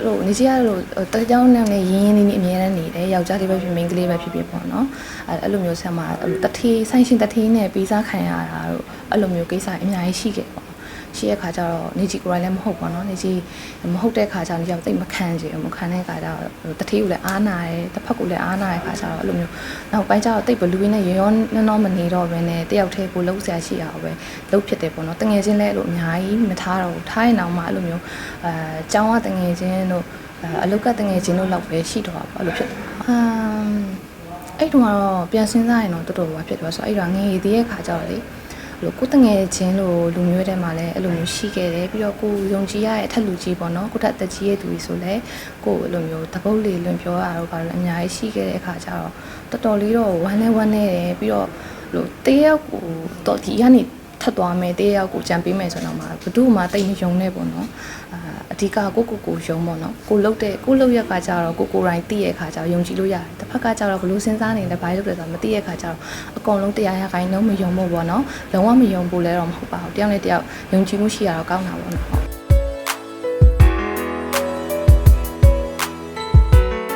အဲ့လိုနေကြီးကအဲ့လိုတကြောင်နဲ့နေရင်းရင်းနေနေအမြဲတမ်းနေတယ်ယောက်ျားလေးပဲဖြစ်မိန်းကလေးပဲဖြစ်ဖြစ်ပေါ့နော်အဲ့အဲ့လိုမျိုးဆက်မှာတထေးဆိုင်ရှင်တထေးနဲ့ပြီးစားခံရတာတို့အဲ့လိုမျိုးကိစ္စအများကြီးရှိခဲ့ပေါ့ ရှိတဲ့ခါကျတော့နေကြီးကိုယ်တိုင်လည်းမဟုတ်ပါတော့နေကြီးမဟုတ်တဲ့ခါကျတော့နေကြီးတိတ်မခံချင်ဘူးမခံတဲ့ခါကျတော့တထေးကိုလည်းအားနာတယ်တစ်ဖက်ကိုလည်းအားနာတဲ့ခါကျတော့အဲ့လိုမျိုးနောက်ပိုင်းကျတော့တိတ်ဘလူးနဲ့ရောရောနှနှမနေတော့ဘဲနဲ့တယောက်တည်းကိုလှုပ်ရှားရှိရအောင်ပဲလှုပ်ဖြစ်တယ်ပေါ့နော်တငယ်ချင်းလည်းအဲ့လိုအများကြီးမထားတော့ဘူးထားရင်တော့မှအဲ့လိုမျိုးအဲကျောင်းကတငယ်ချင်းတို့အဲအလုတ်ကတငယ်ချင်းတို့လောက်ပဲရှိတော့ပါအဲ့လိုဖြစ်တယ်အမ်အဲ့တုန်းကတော့ပြန်စဉ်းစားရင်တော့တော်တော်ဘာဖြစ်သွားဆိုတော့အဲ့တော့ငယ်ရည်သေးရဲ့ခါကျတော့လေ လို့ကိုယ်တငယ်ချင်းလို့လူမျိုးတွေမှာလည်းအဲ့လိုမျိုးရှိခဲ့တယ်ပြီးတော့ကိုယုံကြည်ရတဲ့အထက်လူကြီးပေါ့နော်ကိုထက်တက်ကြီးရဲ့သူကြီးဆိုလည်းကိုအဲ့လိုမျိုးတပုတ်လေးလွန်ပြောရတော့ဘာလို့အများကြီးရှိခဲ့တဲ့အခါကျတော့တော်တော်လေးတော့ဝမ်းလဲဝမ်းနေတယ်ပြီးတော့လို့တေးရောက်ကိုတော့ဒီကနေထပ်သွားမယ်တေးရောက်ကိုကြံပေးမယ်ဆိုတော့မှဘယ်သူမှတိတ်မယုံနဲ့ပေါ့နော် အာအဓိကကိုကိုကိုယုံပေါ့နော်ကိုလုတ်တဲ့ကိုလုတ်ရက်ကကြတော့ကိုကိုတိုင်းသိရဲ့အခါကျတော့ယုံကြည်လို့ရတယ်တစ်ဖက်ကကြတော့ဘလို့စဉ်းစားနေလဲဘာလို့လဲဆိုတော့မသိရဲ့အခါကျတော့အကုန်လုံးတရားရခိုင်လုံးမယုံဖို့ပေါ့နော်လုံးဝမယုံဖို့လည်းတော့မဟုတ်ပါဘူးတယောက်နဲ့တယောက်ယုံကြည်မှုရှိရတော့ကောင်းတာပေါ့နော်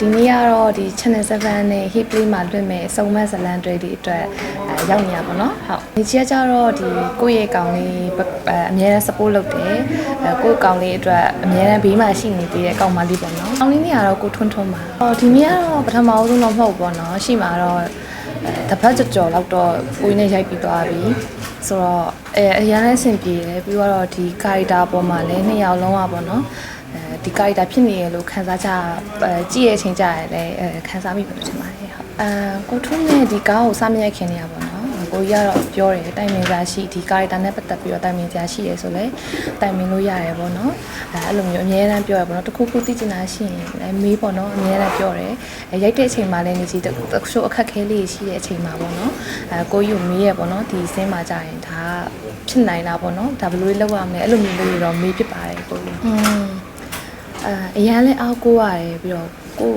ဒီနေ့ကတော့ဒီ channel 7နဲ့ hit play မှာလွှင့်မဲ့အစုံမဇလန်တွေဒီအတွက်အဲရောက်နေရပါတော့ဟုတ်ဒီချီကကြတော့ဒီကိုယ့်ရဲ့ကောင်လေးအဲအများနဲ့ support လုပ်တယ်အဲကိုယ့်ကောင်လေးအတွက်အများနဲ့ဘေးမှာရှိနေသေးတဲ့ကောင်မလေးပေါ့နော်ကောင်လေးနေရတော့ကိုထွန်းထွန်းပါဟောဒီနေ့ကတော့ပထမဆုံးတော့မဟုတ်ဘူးပေါ့နော်ရှိမှာတော့အဲတစ်ပတ်ကြော်ကြော်လောက်တော့ကိုင်းနဲ့ရိုက်ပြီးသွားပြီဆိုတော့အဲအရင်လည်းအဆင်ပြေတယ်ပြီးတော့ဒီ character ပေါ်မှာလည်းနှစ်ယောက်လုံးอ่ะပေါ့နော် အဲဒီ character ဖြစ်နေရလို့ခံစားကြအဲကြည့်ရတဲ့အချိန်ကြရလဲအဲခံစားမိပါလို့ထင်ပါတယ်ဟုတ်အဲကိုထွန်းနဲ့ဒီကားကိုစမရိုက်ခင်နေရပါတော့ကိုကြီးကတော့ပြောတယ်တိုင်ပင်စာရှိဒီ character နဲ့ပတ်သက်ပြီးတော့တိုင်ပင်စာရှိရဲဆိုလဲတိုင်ပင်လို့ရတယ်ပေါ့နော်အဲအဲ့လိုမျိုးအများအားပြောရပေါ့နော်တခုခုသိချင်တာရှိရင်လည်းမေးပေါ့နော်အများအားပြောတယ်အဲရိုက်တဲ့အချိန်မှာလည်းနေကြီးတချို့အခက်ခဲလေးရှိတဲ့အချိန်မှာပေါ့နော်အဲကိုကြီးကိုမေးရပေါ့နော်ဒီစင်းမှာကြာရင်ဒါဖြစ်နိုင်တာပေါ့နော်ဒါဘယ်လိုလုပ်ရမလဲအဲ့လိုမျိုးလေးတွေတော့မေးဖြစ်ပါတယ်ကိုကြီးอืม အဲအရန်လဲအောက်ကိုရတယ်ပြီးတော့ကို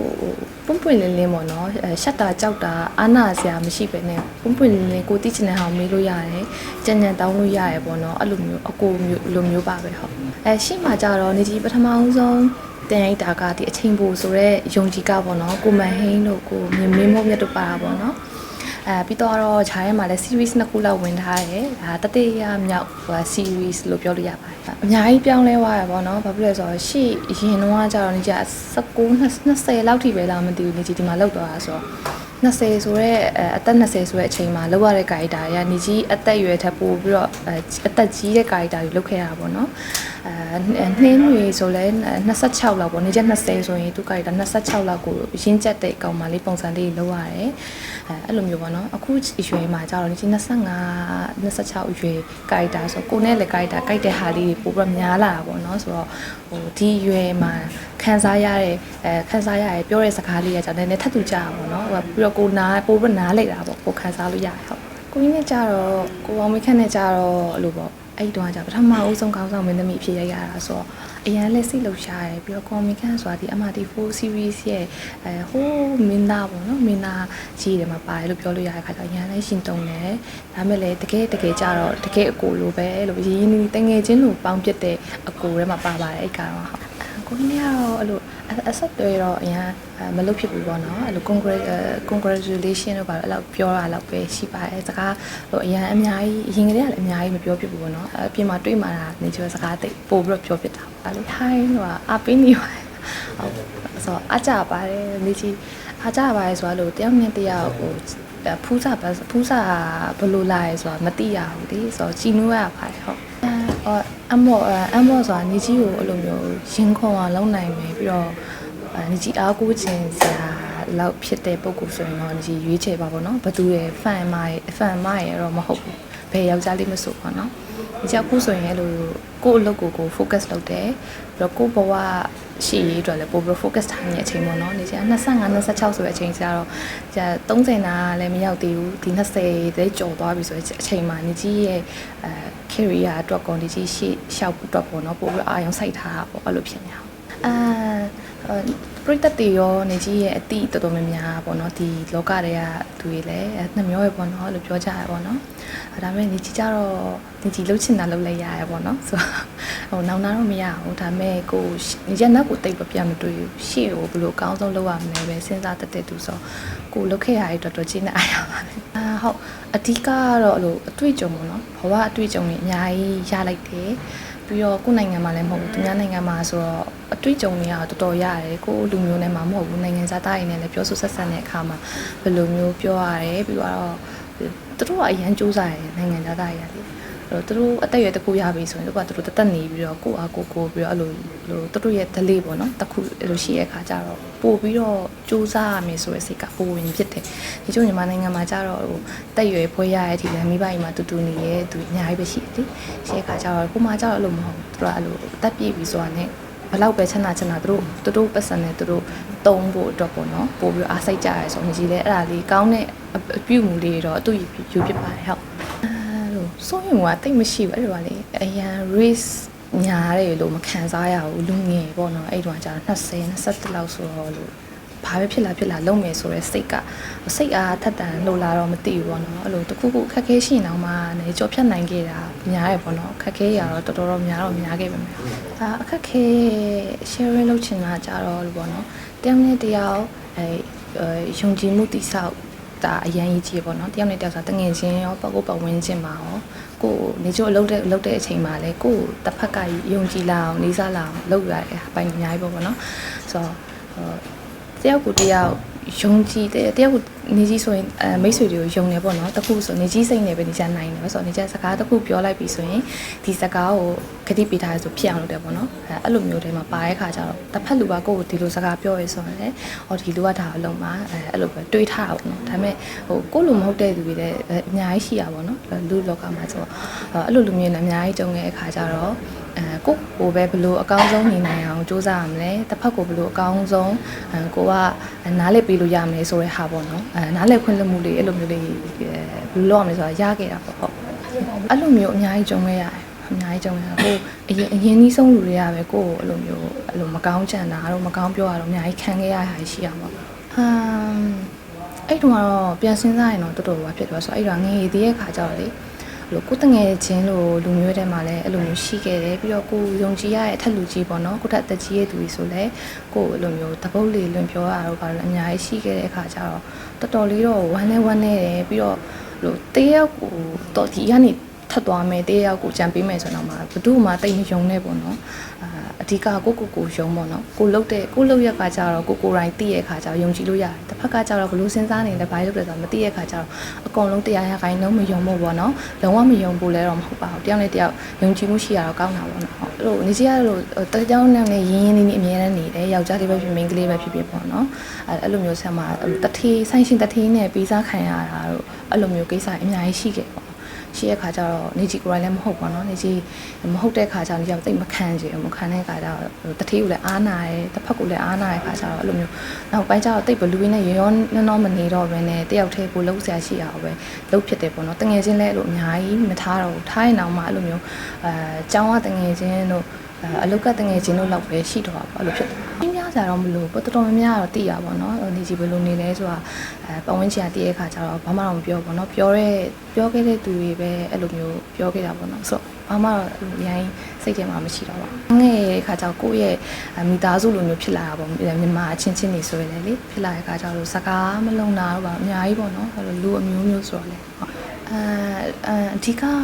ပွန့်ပွန့်လင်းလင်းပေါ့နော်အဲရှက်တာကြောက်တာအာနာစရာမရှိပဲနဲ့ပွန့်ပွန့်လင်းလင်းကိုတိချင်တဲ့ဟာကိုမေးလို့ရတယ်ကြံကြံတောင်းလို့ရတယ်ပေါ့နော်အဲ့လိုမျိုးအကိုမျိုးလိုမျိုးပါပဲဟုတ်အဲရှေ့မှာကြတော့နေကြီးပထမအောင်ဆုံးတင်ရိုက်တာကဒီအချိန်ပိုဆိုတော့ယုံကြည်ကပေါ့နော်ကိုမန်ဟိန်းတို့ကိုမြင်မင်းမို့မြတ်တို့ပါတာပေါ့နော် အဲပြီးတော့တော့ခြားထဲမှာလည်း series နှစ်ခုလောက်ဝင်ထားတယ်ဒါတတိယမြောက်ဟို series လို့ပြောလို့ရပါတယ်အများကြီးပြောင်းလဲသွားရပါတော့ဘာဖြစ်လဲဆိုတော့ရှေ့ရင်တော့ကကြတော့နေကြ19 20လောက်ထိပဲလားမသိဘူးနေကြီးဒီမှာလောက်သွားတာဆိုတော့20ဆိုတော့အသက်20ဆိုတဲ့အချိန်မှာလောက်ရတဲ့ character တွေကနေကြီးအသက်အရွယ်ထပ်ပို့ပြီးတော့အသက်ကြီးတဲ့ character တွေလုပ်ခဲ့ရတာပေါ့နော်အဲနှင်းတွေဆိုလဲ26လောက်ပေါ့နေချက်20ဆိုရင်သူ character 26လောက်ကိုရင်းချက်တဲ့အကောင်မလေးပုံစံလေးလုပ်ရတယ်အဲအဲ့လိုမျိုးပေါ့နော်အခုရွယ်မှာကျတော့နေကြီး25 26ရွယ် character ဆိုကိုနဲ့လေ character ကြိုက်တဲ့ဟာလေးတွေပိုပြီးများလာတာပေါ့နော်ဆိုတော့ဟိုဒီရွယ်မှာခံစားရတဲ့အဲခံစားရတဲ့ပြောတဲ့စကားလေးကကြောင့်နည်းနည်းထပ်တူကြတာပေါ့နော်ဟိုပြီးတော့ကိုနာပိုပြီးနားလိုက်တာပေါ့ကိုခံစားလို့ရတယ်ဟုတ်ကိုကြီးနဲ့ကြတော့ကိုအောင်မေခက်နဲ့ကြတော့အဲ့လိုပေါ့ အဲ့တုန်းကကြပထမအဦးဆုံးကောင်းဆောင်မင်းသမီးအဖြစ်ရိုက်ရတာဆိုတော့အရန်လက်စိတ်လှုပ်ရှားတယ်ပြီးတော့ comic ခန့်ဆိုတာဒီ MRT4 series ရဲ့အဲဟိုးမင်းသားပေါ့နော်မင်းသားကြီးတယ်မှာပါတယ်လို့ပြောလို့ရတဲ့ခါကျတော့အရန်လည်းရှင်တုံတယ်ဒါမဲ့လည်းတကယ်တကယ်ကြတော့တကယ်အကိုလိုပဲလို့ရင်းရင်းနှီးတငယ်ချင်းလိုပေါင်းပြတဲ့အကိုထဲမှာပါပါတယ်အဲ့ကတော့ဟုတ် ကိုကြီးနဲ့ကတော့အဲ့လိုအဆက်တွေတော့အရင်မလုပ်ဖြစ်ဘူးပေါ့နော်အဲ့လို congrat congratulation တို့ပါတော့အဲ့လိုပြောတာတော့ပဲရှိပါတယ်စကားဟိုအရင်အများကြီးအရင်ကတည်းကလည်းအများကြီးမပြောဖြစ်ဘူးပေါ့နော်အပြင်မှာတွေ့မှာနေချင်စကားတိတ်ပို့ပြီးတော့ပြောဖြစ်တာပေါ့အဲ့လို hi ဟိုအပေးနေပါတယ်ဟုတ်ဆိုတော့အကြပါတယ်နေချီအကြပါတယ်ဆိုတော့တယောက်နဲ့တယောက်ဟိုဖူးစာဖူးစာဘယ်လိုလာရဲဆိုတာမသိရဘူးဒီဆိုတော့ကြည်နူးရပါတယ်ဟုတ် အော်အမောအမောဆိုတာနေကြီးကိုအဲ့လိုမျိုးရင်ခုန်အောင်လုပ်နိုင်မယ်ပြီးတော့နေကြီးအားကိုးခြင်းစရာ လောက်ဖြစ်တဲ့ပုံကိုဆိုရင်တော့ဒီရွေးချယ်ပါပေါ့နော်ဘသူရဲ့ fan မရဲ့ fan မရဲ့တော့မဟုတ်ဘူးဘယ်ယောက်ျားလေးမဆိုပါနော်ဒီကြောက်ခုဆိုရင်အဲ့လိုကိုယ့်အလုပ်ကိုကို focus လုပ်တယ်ပြီးတော့ကိုယ့်ဘဝရှိရေးအတွက်လည်းပိုပြီး focus ထားနေတဲ့အချိန်ပေါ့နော်နေချင်25 26ဆိုတဲ့အချိန်ကျတော့ကျ30နာလည်းမရောက်သေးဘူးဒီ20သိကျော်သွားပြီဆိုတဲ့အချိန်မှာနေကြီးရဲ့အဲ career အတွက်ကောနေကြီးရှေ့ရှောက်အတွက်ပေါ့နော်ပိုပြီးအာရုံစိုက်ထားတာပေါ့အဲ့လိုဖြစ်နေတာအာ ပပြိတ္တတွေရောနေကြီးရဲ့အတိတော်တော်များများပေါ့နော်ဒီလောကတွေကသူတွေလည်းအဲနှမျောရပေါ့နော်လို့ပြောကြရပေါ့နော်အဲဒါပေမဲ့နေကြီးကြတော့နေကြီးလှုပ်ချင်တာလှုပ်လိုက်ရရပေါ့နော်ဆိုတော့ဟိုနောင်နာတော့မရဘူးဒါပေမဲ့ကိုနေကြီးနောက်ကိုတိတ်ပပြန်မတွေ့ဘူးရှေ့ကိုဘယ်လိုအကောင်းဆုံးလုပ်ရမလဲပဲစဉ်းစားတတ်တဲ့သူဆိုကိုလှုပ်ခဲ့ရတဲ့တော်တော်ကြီးနေအားရပါတယ်အာဟုတ်အဓိကကတော့အဲ့လိုအတွေ့အကြုံပေါ့နော်ဘဝအတွေ့အကြုံတွေအများကြီးရလိုက်တယ် ပြီးတော့ကိုယ်နိုင်ငံမှာလည်းမဟုတ်ဘူးသူများနိုင်ငံမှာဆိုတော့အတွေ့အကြုံတွေကတော်တော်ရတယ်ကိုယ်လူမျိုးနဲ့မှမဟုတ်ဘူးနိုင်ငံသားတိုင်းနဲ့လည်းပြောဆိုဆက်ဆံတဲ့အခါမှာဘယ်လိုမျိုးပြောရတယ်ပြီးတော့သူတို့ကအရန်စူးစမ်းရတယ်နိုင်ငံသားတိုင်းရတယ်အဲ့ တော့သူတို့အသက်အရွယ်တစ်ခုရပြီဆိုရင်သူကသူတို့တသက်နေပြီးတော့ကိုအားကိုကိုပြီးတော့အဲ့လိုလိုသူတို့ရဲ့ delay ပေါ့နော်တစ်ခုအဲ့လိုရှိတဲ့အခါကျတော့ပို့ပြီးတော့စူးစမ်းရမယ်ဆိုတဲ့စိတ်ကပိုဝင်ဖြစ်တယ်ဒီကျုံမြန်မာနိုင်ငံမှာကျတော့ဟိုတက်ရွယ်ဖွဲရတဲ့အထိလည်းမိဘအိမ်မှာတူတူနေရဲသူအများကြီးပဲရှိတယ်ရှိတဲ့အခါကျတော့ကိုမကျတော့အဲ့လိုမဟုတ်ဘူးသူကအဲ့လိုအသက်ပြည့်ပြီဆိုတာနဲ့ဘလောက်ပဲချမ်းသာချမ်းသာသူတို့သူတို့ပတ်စံနဲ့သူတို့တုံးဖို့အတွက်ပေါ့နော်ပို့ပြီးအားစိတ်ကြရဲဆိုရင်ကြီးလဲအဲ့ဒါလေးကောင်းတဲ့အပြုမှုလေးတော့အတူယူဖြစ်ပါတယ်ဟုတ်အဲလို စိုးရင်ကတိတ်မရှိဘူးအဲ့လိုပါလေအရန် risk ညားတယ်လို့မခံစားရဘူးလူငယ်ပေါ့နော်အဲ့တုန်းကကျတော့20 21လောက်ဆိုတော့လို့ဘာပဲဖြစ်လာဖြစ်လာလုံးမယ်ဆိုရဲစိတ်ကစိတ်အားထက်တန်လှလာတော့မသိဘူးပေါ့နော်အဲ့လိုတခုခုခက်ခဲရှိနေအောင်မှနေကြော်ဖြတ်နိုင်ခဲ့တာများရပေါ့နော်ခက်ခဲရတော့တော်တော်များတော့များခဲ့ပါမယ်အာအခက်ခဲ sharing လုပ်ချင်တာကြတော့လို့ပေါ့နော်တယောက်နဲ့တယောက်အဲယုံကြည်မှုတိဆောက် ဒါအရန်ကြီးကြီးပေါ့နော်တယောက်နဲ့တယောက်ဆိုတငယ်ချင်းရောပတ်ကိုပတ်ဝန်းကျင်မှာရောကိုနေချို့အလုပ်တဲ့အလုပ်တဲ့အချိန်မှာလဲကိုတစ်ဖက်ကယုံကြည်လာအောင်လေးစားလာအောင်လုပ်ရတဲ့အပိုင်းအများကြီးပေါ့ပေါ့နော်ဆိုတော့တယောက်ကိုတယောက် ယုံကြည်တဲ့တယောက်ကိုနေကြီးဆိုရင်အဲမိတ်ဆွေတွေကိုယုံနေပေါ့နော်တခုဆိုနေကြီးစိတ်နေပဲနေကြနိုင်တယ်ဆိုတော့နေကြစကားတခုပြောလိုက်ပြီဆိုရင်ဒီစကားကိုခတိပေးထားရဆိုဖြစ်အောင်လုပ်တယ်ပေါ့နော်အဲအဲ့လိုမျိုးတွေမှာပါတဲ့ခါကျတော့တစ်ဖက်လူကကိုယ့်ကိုဒီလိုစကားပြောရဲဆိုရင်လည်းအော်ဒီလူကဒါအလုံးမှာအဲအဲ့လိုပဲတွေးထားတာပေါ့နော်ဒါပေမဲ့ဟိုကိုယ့်လိုမဟုတ်တဲ့လူတွေလည်းအများကြီးရှိရပါပေါ့နော်လူလောကမှာဆိုတော့အဲ့လိုလူမျိုးတွေအများကြီးကြုံတဲ့အခါကျတော့အဲကိုကိုပဲဘလို့အကောင်းဆုံးနေနိုင်အောင်စူးစမ်းရမလဲတစ်ဖက်ကိုဘလို့အကောင်းဆုံးအဲကိုကနားလည်ပေးလို့ရမယ်ဆိုတဲ့ဟာပေါ့နော်အဲနားလည်ခွင့်လွှတ်မှုတွေအဲ့လိုမျိုးလေးဘယ်လိုလုပ်ရမလဲဆိုတာရခဲ့တာပေါ့ဟုတ်အဲ့လိုမျိုးအများကြီးကြုံခဲ့ရတယ်အများကြီးကြုံရကိုအရင်အရင်နီးဆုံးလူတွေကပဲကိုကိုအဲ့လိုမျိုးအဲ့လိုမကောင်းကြံတာတော့မကောင်းပြောရတော့အများကြီးခံခဲ့ရတာရှိရမှာဟမ်အဲ့တုန်းကတော့ပြန်စဉ်းစားရင်တော့တော်တော်ဘာဖြစ်သွားဆိုအဲ့တော့ငယ်ရည်သေးရဲ့ခါကျတော့လေ လို့ကိုတငယ်ချင်းလို့လူမျိုးတွေမှာလည်းအဲ့လိုမျိုးရှိခဲ့တယ်ပြီးတော့ကိုယုံကြည်ရတဲ့အထက်လူကြီးပေါ့နော်ကိုထက်တက်ကြီးရဲ့သူကြီးဆိုလည်းကိုအဲ့လိုမျိုးတပုတ်လေးလွန်ပြောရတော့ဘာလို့အများကြီးရှိခဲ့တဲ့အခါကျတော့တော်တော်လေးတော့ဝမ်းလဲဝမ်းနေတယ်ပြီးတော့လို့တေးရောက်ကိုတော့ဒီကနေထပ်သွားမယ်တေးရောက်ကိုကြံပေးမယ်ဆိုတော့မှဘယ်သူမှတိတ်မယုံနဲ့ပေါ့နော်အာအဓိကကိုကိုကိုယုံပေါ့နော်ကိုလုတ်တဲ့ကိုလုတ်ရက်ကကြတော့ကိုကိုတိုင်းသိရဲ့အခါကျတော့ယုံကြည်လို့ရတယ်တစ် ဖက်ကကြတော့ဘလို့စဉ်းစားနေလဲဘာလို့လဲဆိုတော့မသိရဲ့အခါကျတော့အကုန်လုံးတရားရခိုင်လုံးမယုံဖို့ပေါ့နော်လုံးဝမယုံဖို့လည်းတော့မဟုတ်ပါဘူးတယောက်နဲ့တယောက်ယုံကြည်မှုရှိရတော့ကောင်းတာပေါ့နော်ဟုတ်အဲ့လိုနေစီရလို့တကြောင်နဲ့ရင်းရင်းနေနေအမြဲတမ်းနေတယ်ယောက်ျားလေးပဲဖြစ်မိန်းကလေးပဲဖြစ်ဖြစ်ပေါ့နော်အဲ့အဲ့လိုမျိုးဆက်မှာတထေးဆိုင်ရှင်တထေးနဲ့ပြီးစားခံရတာတို့အဲ့လိုမျိုးကိစ္စအများကြီးရှိခဲ့ပေါ့ ရှိတဲ့ခါကျတော့နေကြီးကိုယ်တိုင်လည်းမဟုတ်ပါတော့နေကြီးမဟုတ်တဲ့ခါကျတော့နေကြီးတိတ်မခံကြဘူးမခံတဲ့ခါကျတော့တတိကိုလည်းအားနာတယ်တစ်ဖက်ကိုလည်းအားနာတဲ့ခါကျတော့အဲ့လိုမျိုးနောက်ပိုင်းကျတော့တိတ်ဘလူးနဲ့ရောရောနှနှမနေတော့ဘဲနဲ့တယောက်တည်းကိုလှုပ်ရှားရှိရအောင်ပဲလှုပ်ဖြစ်တယ်ပေါ့နော်တငယ်ချင်းလည်းအဲ့လိုအများကြီးမထားတော့ဘူးထားရင်တော့မှအဲ့လိုမျိုးအဲကျောင်းကတငယ်ချင်းတို့ အလုတ်ကတငယ်ချင်းတို့လောက်ပဲရှိတော့ပါလို့ဖြစ်တယ်။ပြင်းပြကြတော့မလို့ပေါ့တော်တော်များများတော့သိရပါတော့။နေကြီးဘယ်လိုနေလဲဆိုတာအဲပတ်ဝန်းကျင်ကသိရတဲ့အခါကျတော့ဘာမှတော့မပြောဘူးနော်။ပြောတဲ့ပြောခဲ့တဲ့သူတွေပဲအဲ့လိုမျိုးပြောခဲ့တာပေါ့နော်။ဆိုတော့ဘာမှတော့အရင်စိတ်ထဲမှာမရှိတော့ပါဘူး။ငယ်အခါကျတော့ကိုယ့်ရဲ့မိသားစုလိုမျိုးဖြစ်လာတာပေါ့မြန်မာအချင်းချင်းနေဆိုရယ်လေဖြစ်လာတဲ့အခါကျတော့စကားမလုံတာတော့ပါအများကြီးပေါ့နော်။အဲ့လိုလူအမျိုးမျိုးဆိုတော့လေ။ အဲအဓိကတော့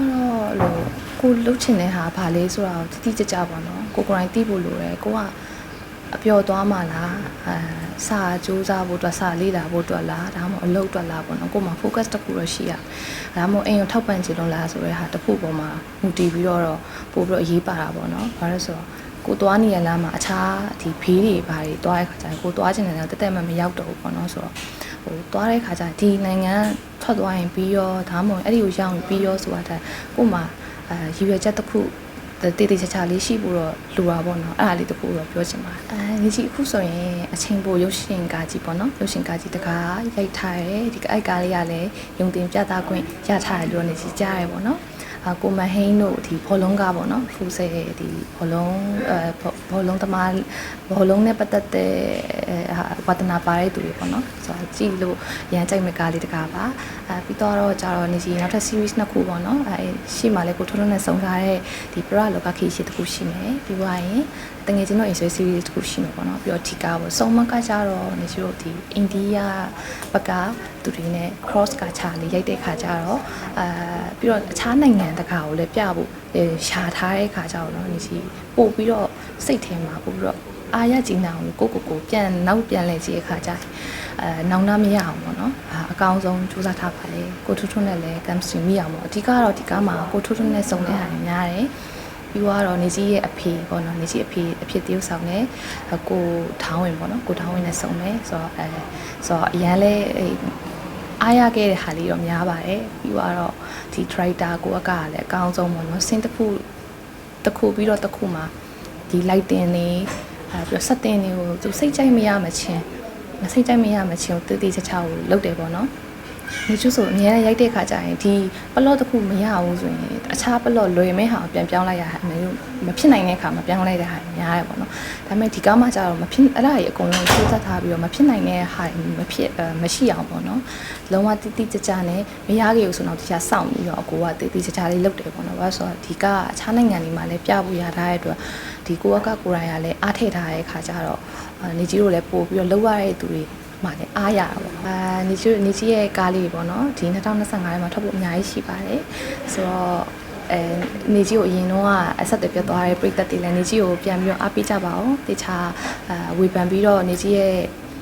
လို့ကိုလှုပ်ချင်တဲ့ဟာဘာလဲဆိုတာကိုတိတိကျကျပေါ့နော်ကိုကိုယ်တိုင်သိဖို့လိုတယ်ကိုကအပျော်သွားမှလားအဲစာစူးစမ်းဖို့အတွက်စာလေ့လာဖို့အတွက်လားဒါမှမဟုတ်အလုပ်အတွက်လားပေါ့နော်ကိုယ်မှာ focus တစ်ခုတော့ရှိရဒါမှမဟုတ်အိမ်ကိုထောက်ပံ့ချင်လို့လားဆိုတဲ့ဟာတစ်ခုပေါ်မှာမူတည်ပြီးတော့ပို့ပြီးတော့အရေးပါတာပေါ့နော်ဘာလို့ဆိုတော့ကိုသွားနေရလားမှာအခြားဒီဖေးတွေဘာတွေသွားတဲ့ခါကျရင်ကိုသွားချင်တယ်တော့တက်တက်မှမရောက်တော့ဘူးပေါ့နော်ဆိုတော့ဟိုသွားတဲ့ခါကျဒီနိုင်ငံ ထွက်သွားရင်ပြီးရောဒါမှမဟုတ်အဲ့ဒီကိုရောက်ရင်ပြီးရောဆိုတာတက်ကို့မှာအဲရည်ရွယ်ချက်တစ်ခုတေးသေးချာချာလေးရှိဖို့တော့လိုတာပေါ့နော်အဲ့ဒါလေးတခုတော့ပြောချင်ပါတယ်အဲဒီကြီးအခုဆိုရင်အချိန်ပိုရုပ်ရှင်ကားကြီးပေါ့နော်ရုပ်ရှင်ကားကြီးတကားရိုက်ထားတယ်ဒီအိုက်ကားလေးကလည်းယုံတင်ပြသခွင့်ရထားတယ်လို့နေကြီးကြားရပေါ့နော်အအာ ကိုမဟိန်းတို့ဒီဘောလုံးကပေါ့နော်ဖူဆဲဒီဘောလုံးအဲဘောလုံးသမားဘောလုံးနဲ့ပတ်သက်တဲ့အဲဟာဝါသနာပါတဲ့သူတွေပေါ့နော်ဆိုတော့ကြည့်လို့ရမ်းကြိုက်မဲ့ကားလေးတကားပါအဲပြီးတော့ကြတော့နေကြီးနောက်ထပ် series နှစ်ခုပေါ့နော်အဲရှေ့မှာလည်းကိုထွန်းထွန်းနဲ့ဆုံထားတဲ့ဒီပရလောကခေရှိတစ်ခုရှိမယ်ပြီးသွားရင် တငယ်ချင်းတို့ insert series တစ်ခုရှိမယ်ပေါ့နော်ပြီးတော့ဒီကားပေါ့စုံမကကြတော့နေကြီးတို့ဒီအိန္ဒိယဘက်ကသူတွေနဲ့ cross ကချာလေးရိုက်တဲ့ခါကျတော့အာပြီးတော့အခြားနိုင်ငံတကာကိုလည်းပြဖို့ရှာထားတဲ့ခါကျတော့နော်နေကြီးပို့ပြီးတော့စိတ်ထဲမှာပို့ပြီးတော့အာရကြည်နာအောင်ကိုကိုကိုပြန်နောက်ပြန်လဲကြည့်တဲ့ခါကျရင်အဲနောင်နာမရအောင်ပေါ့နော်အာအကောင်းဆုံးစူးစမ်းထားပါလေကိုထွန်းထွန်းနဲ့လည်း chemistry မိအောင်ပေါ့အဓိကတော့ဒီကားမှာကိုထွန်းထွန်းနဲ့စုံတဲ့ဟာတွေများတယ် ပြီးတော့နေကြီးရဲ့အဖေပေါ့နော်နေကြီးအဖေအဖြစ်တရုပ်ဆောင်နဲ့ကိုထောင်းဝင်ပေါ့နော်ကိုထောင်းဝင်နဲ့စုံမယ်ဆိုတော့အဲဆိုတော့အရန်လဲအားရခဲ့တဲ့ဟာလေးတော့များပါတယ်ပြီးတော့ဒီ tractor ကိုအကကလည်းအကောင်းဆုံးပေါ့နော်စင်းတစ်ခုတစ်ခုပြီးတော့တစ်ခုမှာဒီ lighting တွေအဲပြီးတော့ setting တွေကိုသူစိတ်ကြိုက်မရမချင်းမစိတ်ကြိုက်မရမချင်းကိုတည်တည်ချာချာကိုလုပ်တယ်ပေါ့နော် ဒီကျုပ်ဆိုအများနဲ့ရိုက်တဲ့ခါကျရင်ဒီပလော့တစ်ခုမရဘူးဆိုရင်အခြားပလော့လွယ်မဲဟာပြန်ပြောင်းလိုက်ရတာအမေတို့မဖြစ်နိုင်တဲ့ခါမှာပြောင်းလိုက်တဲ့ဟာများတယ်ပေါ့နော်ဒါပေမဲ့ဒီကားမှကျတော့မဖြစ်အဲ့ဒါကြီးအကုန်လုံးစူးစမ်းထားပြီးတော့မဖြစ်နိုင်တဲ့ဟာမဖြစ်မရှိအောင်ပေါ့နော်လုံးဝတိတိကျကျနဲ့မရခဲ့ဘူးဆိုတော့တရားစောင့်ပြီးတော့အကိုကတိတိကျကျလေးလုပ်တယ်ပေါ့နော်ဘာလို့ဆိုတော့ဒီကအခြားနိုင်ငံတွေမှာလည်းပြဖို့ရထားတဲ့အတွက်ဒီကိုကကိုရိုင်းကလည်းအားထည့်ထားတဲ့ခါကျတော့နေကြီးတို့လည်းပို့ပြီးတော့လောက်ရတဲ့သူတွေ မှလည်းအားရတာပေါ့အာနေကြီးနေကြီးရဲ့ကားလေးပေါ့နော်ဒီ2025ထဲမှာထွက်ဖို့အများကြီးရှိပါတယ်ဆိုတော့အဲနေကြီးကိုအရင်တော့အဆက်တွေပြတ်သွားတဲ့ပြိသက်တွေလည်းနေကြီးကိုပြန်ပြီးတော့အားပေးကြပါအောင်တခြားအာဝေဖန်ပြီးတော့နေကြီးရဲ့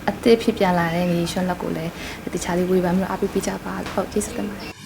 အသစ်ဖြစ်ပြန်လာတဲ့နေရွှန်းလက်ကိုလည်းတခြားလေးဝေဖန်ပြီးတော့အားပေးပေးကြပါဟုတ်ကျေးဇူးတင်ပါတယ်